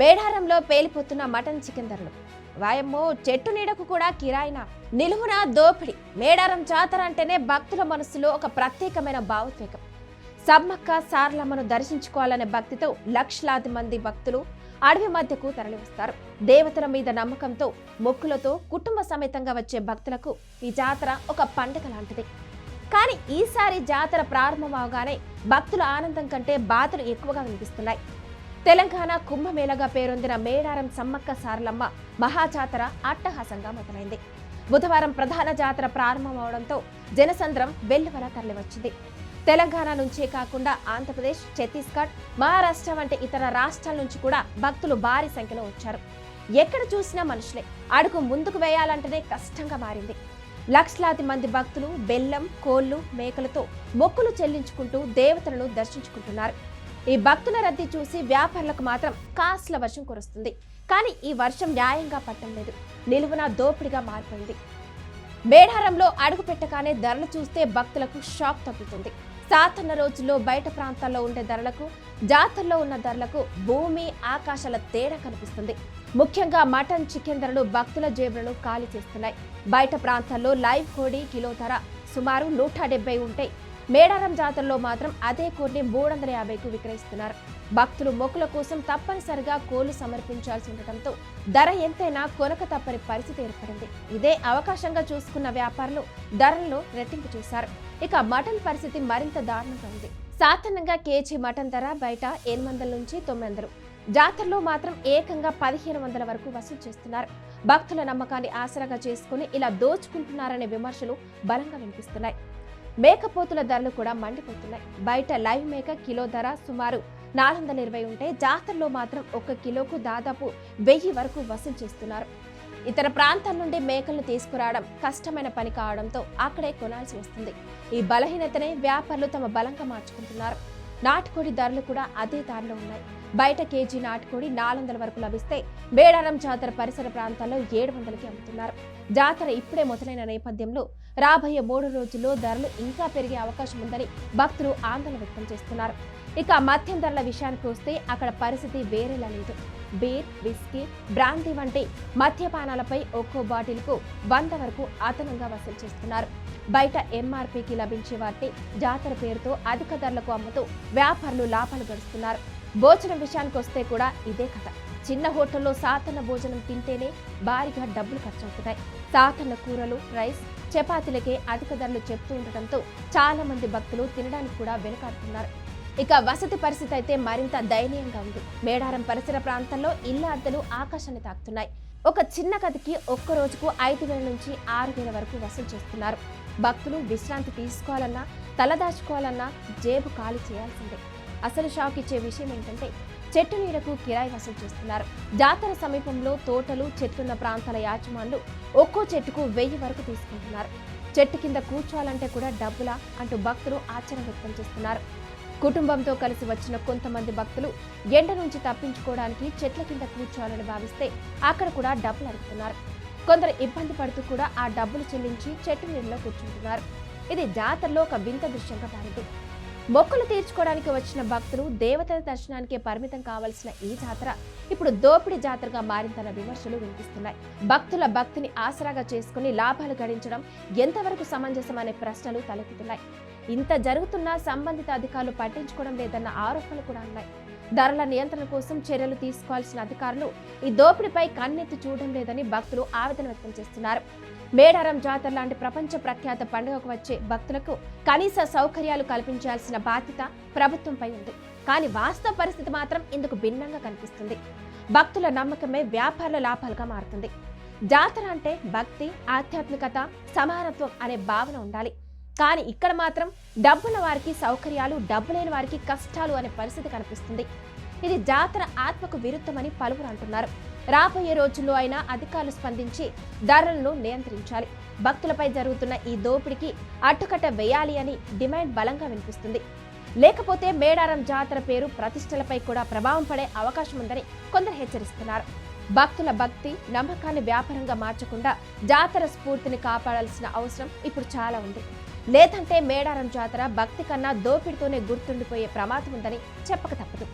మేడారంలో పేలిపోతున్న mutton chicken ధరలు. వాయమ్మో చెట్టు నీడకు కూడా కిరాయిన. నిలువున దోపిడి. మేడారం జాతర అంటేనే భక్తుల మనసులో ఒక ప్రత్యేకమైన భావోద్వేగం. సమ్మక్క సార్లమ్మను దర్శించుకోవాలనే భక్తితో లక్షలాది మంది భక్తులు అడవి మధ్యకు తరలివస్తారు. దేవతల మీద నమ్మకంతో మొక్కులతో కుటుంబ సమేతంగా వచ్చే భక్తులకు ఈ జాతర ఒక పండుగ లాంటిది. కానీ ఈసారి జాతర ప్రారంభమవగానే భక్తుల ఆనందం కంటే బాధలు ఎక్కువగా వినిపిస్తున్నాయి. తెలంగాణ కుంభమేళగా పేరొందిన మేడారం సమ్మక్క సారలమ్మ మహాజాతర అట్టహాసంగా మొదలైంది. బుధవారం ప్రధాన జాతర ప్రారంభమవడంతో జనసంద్రం వెల్లువల తరలివచ్చింది. తెలంగాణ నుంచే కాకుండా ఆంధ్రప్రదేశ్ ఛత్తీస్గఢ్ మహారాష్ట్ర వంటి ఇతర రాష్ట్రాల నుంచి కూడా భక్తులు భారీ సంఖ్యలో వచ్చారు. ఎక్కడ చూసినా మనుషులే. అడుగు ముందుకు వేయాలంటేనే కష్టంగా మారింది. లక్షలాది మంది భక్తులు బెల్లం కోళ్ళు మేకలతో మొక్కులు చెల్లించుకుంటూ దేవతలను దర్శించుకుంటున్నారు. ఈ భక్తుల రద్దీ చూసి వ్యాపారులకు మాత్రం కాస్ల వర్షం కురుస్తుంది. కానీ ఈ వర్షం న్యాయంగా పట్టం లేదు. నిలువున దోపిడిగా మారిపోయింది. మేడారంలో అడుగు పెట్టగానే ధరలు చూస్తే భక్తులకు షాక్ తగ్గుతుంది సాధారణ రోజుల్లో బయట ప్రాంతాల్లో ఉండే ధరలకు జాతరలో ఉన్న ధరలకు భూమి ఆకాశాల తేడా కనిపిస్తుంది. ముఖ్యంగా మటన్ చికెన్ ధరలు భక్తుల జేబులను ఖాళీ చేస్తున్నాయి. బయట ప్రాంతాల్లో లైవ్ కోడి కిలో ధర సుమారు నూట డెబ్బై ఉంటే మేడారం జాతరలో మాత్రం అదే కోడిని మూడు వందల యాభైకు విక్రయిస్తున్నారు. భక్తులు మొక్కుల కోసం తప్పనిసరిగా కోళ్ళు సమర్పించాల్సి ఉండటంతో ధర ఎంతైనా కొనక తప్పని పరిస్థితి ఏర్పడింది. ఇదే అవకాశంగా చూసుకున్న వ్యాపారులు ధరలను రెట్టింపు చేశారు. ఇక మటన్ పరిస్థితి మరింత దారుణంగా ఉంది. సాధారణంగా కేజీ మటన్ ధర బయట ఎనిమిది వందల నుంచి తొమ్మిది వందలు. జాతరలో మాత్రం ఏకంగా పదిహేను వందల వరకు వసూలు చేస్తున్నారు. భక్తుల నమ్మకాన్ని ఆసరాగా చేసుకుని ఇలా దోచుకుంటున్నారనే విమర్శలు బలంగా వినిపిస్తున్నాయి. మేకపోతుల ధరలు కూడా మండిపోతున్నాయి. బయట లైవ్ మేక కిలో ధర సుమారు నాలుగు వందల ఇరవై ఉంటే జాతరలో మాత్రం ఒక కిలోకు దాదాపు వెయ్యి వరకు వసూలు చేస్తున్నారు. ఇతర ప్రాంతాల నుండి మేకలను తీసుకురావడం కష్టమైన పని కావడంతో అక్కడే కొనాల్సి వస్తుంది. ఈ బలహీనతనే వ్యాపారులు తమ బలంగా మార్చుకుంటున్నారు. నాటుకోడి ధరలు కూడా అదే దారిలో ఉన్నాయి. బయట కేజీ నాటుకోడి నాలుగు వందల వరకు లభిస్తే మేడారం జాతర పరిసర ప్రాంతాల్లో ఏడు వందలకి అమ్ముతున్నారు. జాతర ఇప్పుడే మొదలైన నేపథ్యంలో రాబోయే మూడు రోజుల్లో ధరలు ఇంకా పెరిగే అవకాశం ఉందని భక్తులు ఆందోళన వ్యక్తం చేస్తున్నారు. ఇక మద్యం ధరల విషయానికి వస్తే అక్కడ పరిస్థితి వేరేలా లేదు. బీర్ విస్కీ బ్రాందీ వంటి మద్యపానాలపై ఒక్కో బాటిల్కు వంద వరకు అదనంగా వసూలు చేస్తున్నారు. బయట ఎంఆర్పీకి లభించే వాటి జాతర పేరుతో అధిక ధరలకు అమ్ముతూ వ్యాపారులు లాభాలు గడుస్తున్నారు. భోజనం విషయానికి వస్తే కూడా ఇదే కథ. చిన్న హోటల్లో సాధారణ భోజనం తింటేనే భారీగా డబ్బులు ఖర్చవుతున్నాయి. అవుతున్నాయి కూరలు రైస్ చపాతీలకే అధిక ధరలు చెప్తూ ఉండటంతో చాలా మంది భక్తులు తినడానికి కూడా వెనుకాడుతున్నారు. ఇక వసతి పరిస్థితి అయితే మరింత దయనీయంగా ఉంది. మేడారం పరిసర ప్రాంతంలో ఇళ్ళ అద్దెలు ఆకాశాన్ని తాకుతున్నాయి. ఒక చిన్న గదికి ఒక్క రోజుకు ఐదు వేల నుంచి ఆరు వేల వరకు వసూలు చేస్తున్నారు. భక్తులు విశ్రాంతి తీసుకోవాలన్నా తలదాచుకోవాలన్నా జేబు ఖాళీ చేయాల్సిందే. అసలు షాక్ ఇచ్చే విషయం ఏంటంటే చెట్టు నీడకు కిరాయి వసూలు చేస్తున్నారు. జాతర సమీపంలో తోటలు చెట్లున్న ప్రాంతాల యాజమాన్లు ఒక్కో చెట్టుకు వెయ్యి వరకు తీసుకుంటున్నారు. చెట్టు కింద కూర్చోవాలంటే కూడా డబ్బులా అంటూ భక్తులు ఆశ్చర్యం వ్యక్తం చేస్తున్నారు. కుటుంబంతో కలిసి వచ్చిన కొంతమంది భక్తులు ఎండ నుంచి తప్పించుకోవడానికి చెట్ల కింద కూర్చోవాలని భావిస్తే అక్కడ కూడా డబ్బులు అడుగుతున్నారు. కొందరు ఇబ్బంది పడుతూ కూడా ఆ డబ్బులు చెల్లించి చెట్టు నీళ్ళలో కూర్చుంటున్నారు. ఇది జాతరలో ఒక వింత దృశ్యంగా మారింది. మొక్కులు తీర్చుకోవడానికి వచ్చిన భక్తులు దేవతల దర్శనానికే పరిమితం కావలసిన ఈ జాతర ఇప్పుడు దోపిడీ జాతరగా మారిందన్న విమర్శలు వినిపిస్తున్నాయి. భక్తుల భక్తిని ఆసరాగా చేసుకుని లాభాలు గడించడం ఎంతవరకు సమంజసం అనే ప్రశ్నలు తలెత్తుతున్నాయి. ఇంత జరుగుతున్నా సంబంధిత అధికారులు పట్టించుకోవడం లేదన్న ఆరోపణలు కూడా ఉన్నాయి. ధరల నియంత్రణ కోసం చర్యలు తీసుకోవాల్సిన అధికారులు ఈ దోపిడీపై కన్నెత్తి చూడడం లేదని భక్తులు ఆవేదన వ్యక్తం చేస్తున్నారు. మేడారం జాతర లాంటి ప్రపంచ ప్రఖ్యాత పండుగకు వచ్చే భక్తులకు కనీస సౌకర్యాలు కల్పించాల్సిన బాధ్యత ప్రభుత్వంపై ఉంది. కానీ వాస్తవ పరిస్థితి మాత్రం ఇందుకు భిన్నంగా కనిపిస్తుంది. భక్తుల నమ్మకమే వ్యాపారుల లాభాలుగా మారుతుంది. జాతర అంటే భక్తి ఆధ్యాత్మికత సమానత్వం అనే భావన ఉండాలి. కానీ ఇక్కడ మాత్రం డబ్బున్న వారికి సౌకర్యాలు డబ్బు లేని వారికి కష్టాలు అనే పరిస్థితి కనిపిస్తుంది. ఇది జాతర ఆత్మకు విరుద్ధమని పలువురు అంటున్నారు. రాబోయే రోజుల్లో అయినా అధికారులు స్పందించి ధరలను నియంత్రించాలి. భక్తులపై జరుగుతున్న ఈ దోపిడీకి అట్టుకట్ట వేయాలి అని డిమాండ్ బలంగా వినిపిస్తుంది. లేకపోతే మేడారం జాతర పేరు ప్రతిష్టలపై కూడా ప్రభావం పడే అవకాశం ఉందని కొందరు హెచ్చరిస్తున్నారు. భక్తుల భక్తి నమ్మకాన్ని వ్యాపారంగా మార్చకుండా జాతర స్ఫూర్తిని కాపాడాల్సిన అవసరం ఇప్పుడు చాలా ఉంది. లేదంటే మేడారం జాతర భక్తి కన్నా దోపిడితోనే గుర్తుండిపోయే ప్రమాదం ఉందని చెప్పక తప్పదు.